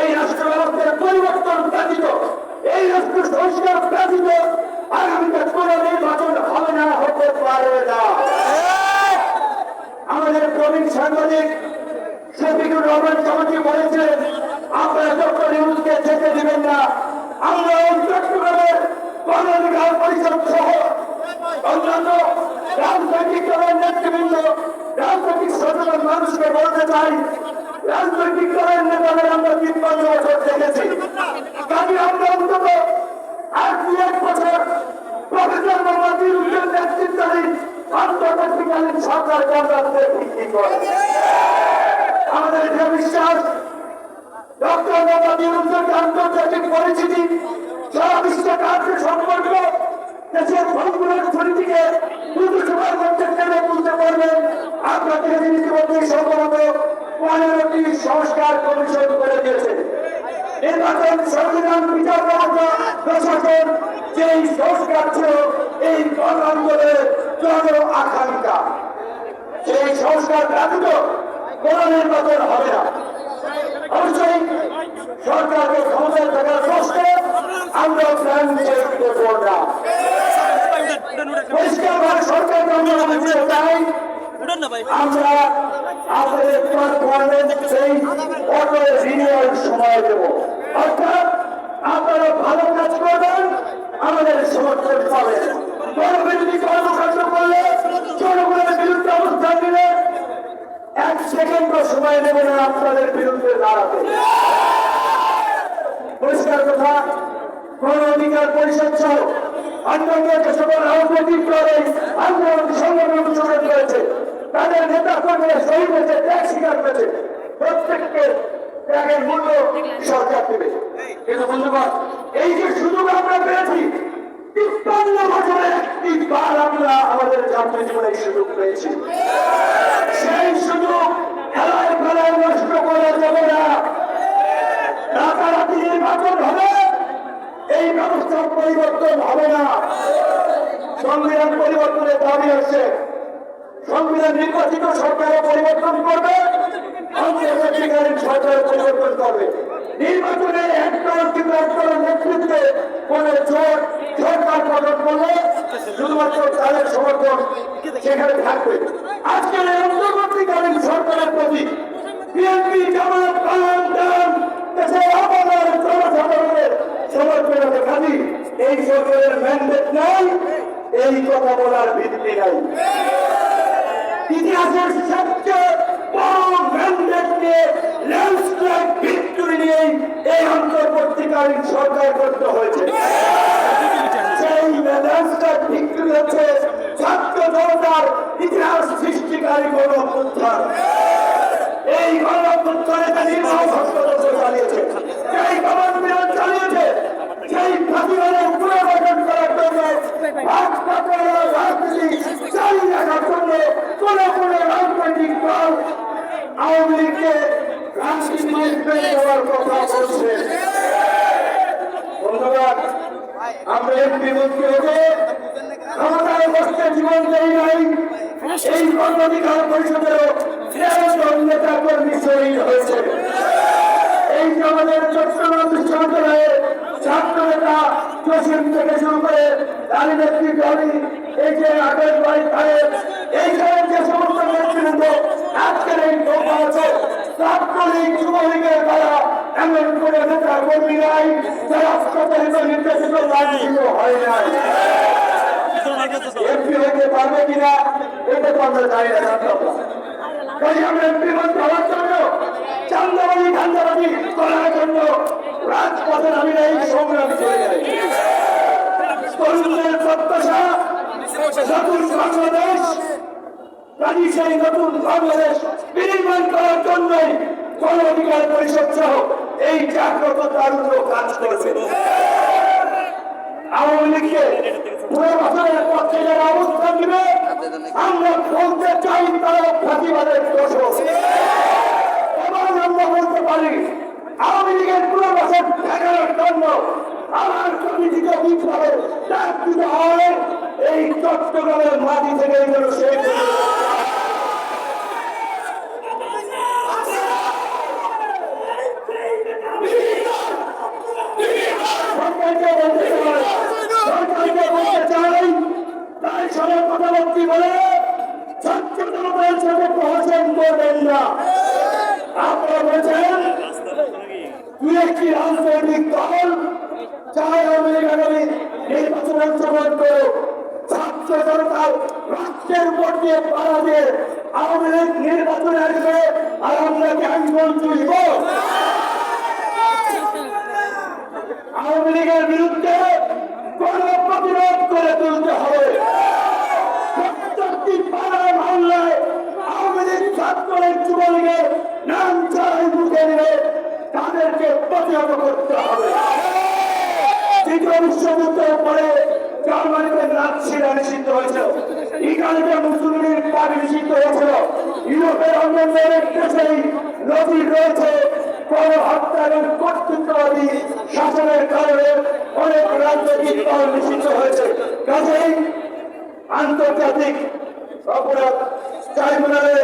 এই রাষ্ট্র ব্যবস্থার পরিবর্তন ব্যতীত, এই রাষ্ট্র সংস্কার ব্যতীত আগামীতে কোন নির্বাচন হবে না, হতে পারে না। আমাদের প্রবীণ সাংবাদিক শফিকুর রহমান চৌধুরী বলেছিলেন আপনারা ডক্টর ইউনুসকে যেতে দিবেন না, আমরা এই চট্টগ্রামের গণঅধিকার পরিষদ সহ অন্যান্য রাজনৈতিক দলের নেতৃবৃন্দ, রাজনৈতিক সচেতন মানুষকে বলতে চাই, রাজনৈতিক দলের নেতাদের আমরা কাজে আমরা অন্তত আর দু এক বছর প্রফেসর মোহাম্মদ ইউনুসের নেতৃত্বাধীন অন্তর্বর্তীকালীন সরকার গণতন্ত্রে ভিত্তি করে? আমাদের যে বিশ্বাস, ডক্টর মোহাম্মদ ইউনুসের আন্তর্জাতিক পরিচিতি, সারা বিশ্বের কাছে সম্পর্ক, দেশের ফলগুলোর ছড়িটিকে দ্রুত সময়ের মধ্যে টেনে তুলতে পারবেন আপনাকে ইতিমধ্যে সম্ভবত পনেরোটি সংস্কার কমিশন করে দিয়েছে। নির্বাচন সংবিধান বিচার ব্যবস্থা প্রশাসন যেই সংস্কার ছিল, এই গণ আন্দোলনের জন আকাঙ্ক্ষা। সেই সংস্কার ব্যতীত কোন নির্বাচন হবে না। অবশ্যই সরকারকে ক্ষমতায় থাকার প্রশ্নে আমরা প্ল্যান চেক করব না। পরিষ্কারভাবে সরকারকে আমরা বলতে চাই আমরা আমাদের পারফরমেন্স সেই অটো রিনিউয়াল সময় দেব। অর্থাৎ আপনারা ভালো কাজ করবেন, আমাদের সমর্থন পাবেন। গণবিরোধী কর্মকাণ্ড করলে জনগণের বিরুদ্ধে অবস্থান নিলে এক সেকেন্ডও সময় নেবে না আপনাদের বিরুদ্ধে দাঁড়াতে। পরিষ্কার কথা, গণ অধিকার পরিষদ সহ অন্যান্য যে সকল রাজনৈতিক দলে আন্দোলন সংগ্রামে অংশগ্রহণ করেছে তাদের নেতা কর্মীরা শহীদ হয়েছে, ত্যাগ স্বীকার করেছে। প্রত্যেককে ত্যাগের মূল্য সরকার দেবে। কিন্তু বন্ধুগণ, এই যে সুযোগ আমরা পেয়েছি, তিপ্পান্ন বছরে আমরা আমাদের জাতীয় জীবনে সুযোগ পেয়েছি। সেই সুযোগ খেলায় খেলায় নষ্ট করা যাবে না। রাতারাতি নির্বাচন হবে, এই ব্যবস্থার পরিবর্তন হবে না। সংবিধান পরিবর্তনের দাবি আছে সংবিধান নির্বাচিত সরকারও পরিবর্তন করবে সরকার পরিবর্তন করবে। নির্বাচনে একদল নেতৃত্বে কোন সরকার গঠন করলে শুধুমাত্র তাদের সমর্থন সেখানে থাকবে। আজকের এই অন্তর্বর্তীকালীন সরকারের প্রতি বিএনপি, জামাত দেশের আপাতত জনসাধারণের সমর্থনের খালি এই সরকারের ম্যান্ডেট নাই, এই কথা বলার ভিত্তি নাই। ইতিহাসের সবচেয়ে বড় ল্যান্ডস্লাইড ভিক্টরি নিয়ে এই অন্তর্বর্তীকালীন সরকার করতে হয়েছে। সেই ল্যান্ডস্লাইড ভিক্টরি হচ্ছে ছাত্র জনতার ইতিহাস সৃষ্টিকারী গণ অভ্যুত্থান এই গণ অভ্যুত্থানে যে নির্বাহ ভক্তত্ব চালিয়েছে সেই গণবিরোধ চালিয়েছে সেই প্রতিবাদের পুনর্গঠন করার জন্য ভাগ পাকানো রাজনীতি চালিয়ে রাখার জন্য কোন কোন রাজনৈতিক দল আওয়ামী লীগকে রাজনীতি নিয়ে দেওয়ার কথা বলছে ধন্যবাদ আমরা এমপি মন্ত্রী হতে ক্ষমতায় বসতে জীবন দেই নাই। এই গণঅধিকার পরিষদেরও নেতা কর্মী শহীদ হয়েছে। এই যে আমাদের চট্টগ্রাম জলি এই যে বাড়ি সমস্ত আজকের এই ছাত্রলীগ যুবলীগের দ্বারা এমন করে নেতা কর্মী নাই, যারা প্রতারিত নির্দেশিত রাজনীতি হয় নাই। এমপি হইতে পারবে কিনা, এটা তো আমরা জানি না কাজে আমরা এমপি মন্ত্রী হওয়ার জন্য চান্দাবাজি ধান্দাবাজি করার জন্য রাজপথে নামি এই সংগ্রাম চলে যায়। তরুণদের প্রত্যাশা, নতুন কাজী সেই নতুন বাংলাদেশ বিনির্মাণ করার জন্যই গণ অধিকার পরিষদ সহ এই জাগ্রত তারুণ্য কাজ করবে আওয়ামী লীগকে আমরা বলতে চাই তারা ফাঁকিবাদের দোষক এবং আমরা জন্য কমিটিকে হবে ডাক দিতে এই চট্টগ্রামের মাটি থেকে এগুলো শেষ হয়ে যাবে। সরকারকে বলতে চাই সরকারকে বলতে চাই তাই সবাই কথাবার্তি বলে ছাত্র জনতার আওয়ামী লীগ নির্বাচনে আসবে আর আমরা কি আন্দোলন তুলব আওয়ামী লীগের বিরুদ্ধে কোন প্রতিরোধ করে তুলতে হবে। প্রত্যেকটি পাড়া মহল্লায় আওয়ামী লীগ ছাত্রের যুবলীগের নাম চাই মুখে নিলে তাদেরকে প্রতিহত করতে হবে। দ্বিতীয় বিশ্বযুদ্ধের পরে জার্মানিতে নাৎসিরা নিষিদ্ধ হয়েছিল ইটালিতে মুসলিমের পানি নিষিদ্ধ হয়েছিল। ইউরোপের অন্যান্য অনেক দেশেই নদী রয়েছে কোন হত্যা এবং কর্তৃত্ববাদী শাসনের কারণে অনেক রাজনৈতিক দল নিষিদ্ধ হয়েছে। কাজেই আন্তর্জাতিক অপরাধ ট্রাইব্যুনালে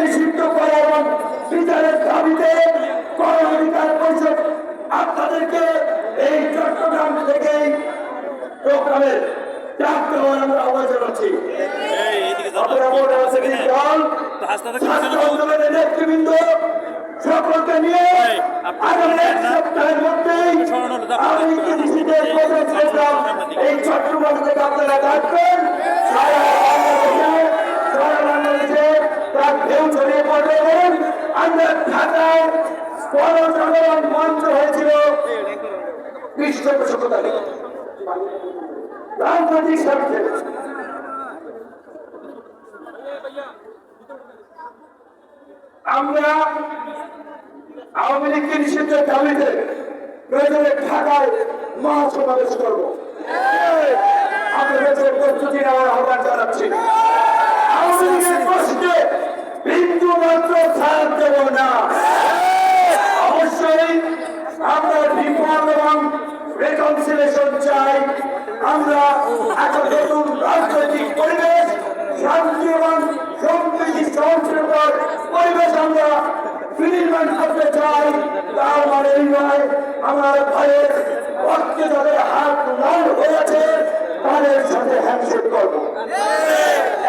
নিষিদ্ধ করা এবং বিচারের দাবিতে পরিষদ আপনাদেরকে এই চট্টগ্রাম থেকেই প্রোগ্রামের আমরা আহ্বান জানাচ্ছি। থাকো, ছাত্র হাসতে থাকো। আন্দোলনের নেতৃবৃন্দ সকলকে নিয়ে এই, আপনি আগামী এক সপ্তাহের মধ্যেই স্মরণ হলো, দাও, আমি কৃষিদের এই, প্রধান এই, প্রোগ্রাম এই, এই চট্টগ্রাম থেকে আপনারা ডাকবেন সারা বাংলাদেশে সারা বাংলাদেশে তার ঢেউ ছড়িয়ে পড়বে আমরা ঢাকায় আমরা আওয়ামী লীগকে নিষিদ্ধের দাবিতে প্রয়োজনে ঢাকায় মহাসমাবেশ করব। আপনাদের প্রস্তুতি নেওয়ার আহ্বান জানাচ্ছি। আওয়ামী লীগের প্রশ্নে বিন্দু মাত্র ছাড় দেব না অবশ্যই আমরা রিফর্ম এবং রেকনসিলেশন চাই। আমরা একটা নতুন রাজনৈতিক পরিবেশ, শান্তি এবং সম্প্রীতি সহনশীলতার পরিবেশ আমরা বিনির্মাণ করতে চাই। তার মানে এই নয়, আমার ভাইয়ের রক্তে যাদের হাত লাল হয়েছে, তাদের সাথে হ্যান্ডশেক করব।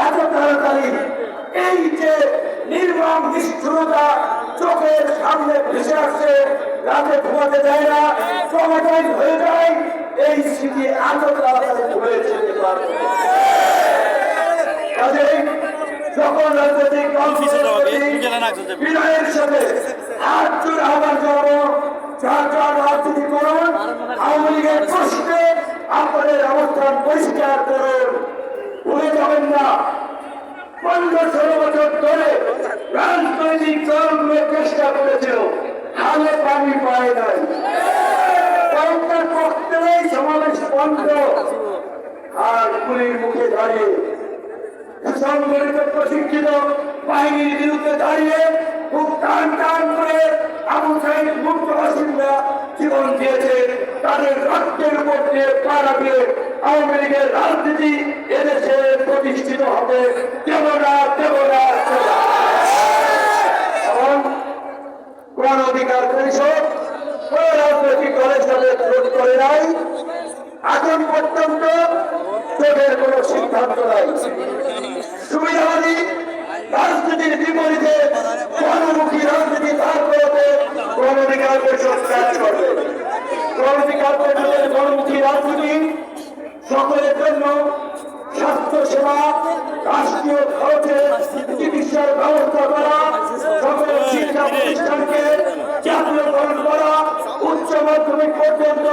এত তাড়াতাড়ি এই যে নির্মম নিষ্ঠুরতা চোখের সামনে ভেসে আসছে রাতে ঘুমাতে দেয় না টমাটাইজ হয়ে যায়। এই স্মৃতি এত তাড়াতাড়ি ভুলে যেতে পারবে কাজেই সকল রাজনৈতিক। বিনয়ের সাথে হাত জোড়ে আহ্বান জানাব যার যার রাজনীতি করুন আওয়ামী লীগের প্রশ্নে আপনাদের অবস্থান পরিষ্কার করুন। ভুলে যাবেন না। পনেরো ষোলো বছর ধরে রাজনৈতিক দলগুলো চেষ্টা করেছিল। হালে পানি পায় নাই। কয়েকটা পক্ষেই সমাবেশ বন্ধ। আর পুরীর মুখে দাঁড়িয়ে সংগঠিত প্রশিক্ষিত বাহিনীর বিরুদ্ধে দাঁড়িয়ে খুব টান টান করে আবু সাইদ মুক্ত বাসিন্দা জীবন দিয়েছে। তাদের রক্তের উপর দিয়ে পাড়া দিয়ে আওয়ামী লীগের রাজনীতি এদেশে প্রতিষ্ঠিত হবে। দেব না দেব না দেব না। এবং গণ অধিকার পরিষদ কোন রাজনৈতিক দলের সাথে জোট করে নাই এখন পর্যন্ত জোটের কোন সিদ্ধান্ত নাই। সুবিধাবাদী রাজনীতির বিপরীতে গণমুখী রাজনীতি তার করতে গণ অধিকার পরিষদ কাজ করবে। গণ অধিকার পরিষদের গণমুখী রাজনীতি সকলের জন্য স্বাস্থ্য সেবা রাষ্ট্রীয় খরচে চিকিৎসার ব্যবস্থা করা, সকল শিক্ষা প্রতিষ্ঠানকে জাতীয়করণ করা, উচ্চ মাধ্যমিক পর্যন্ত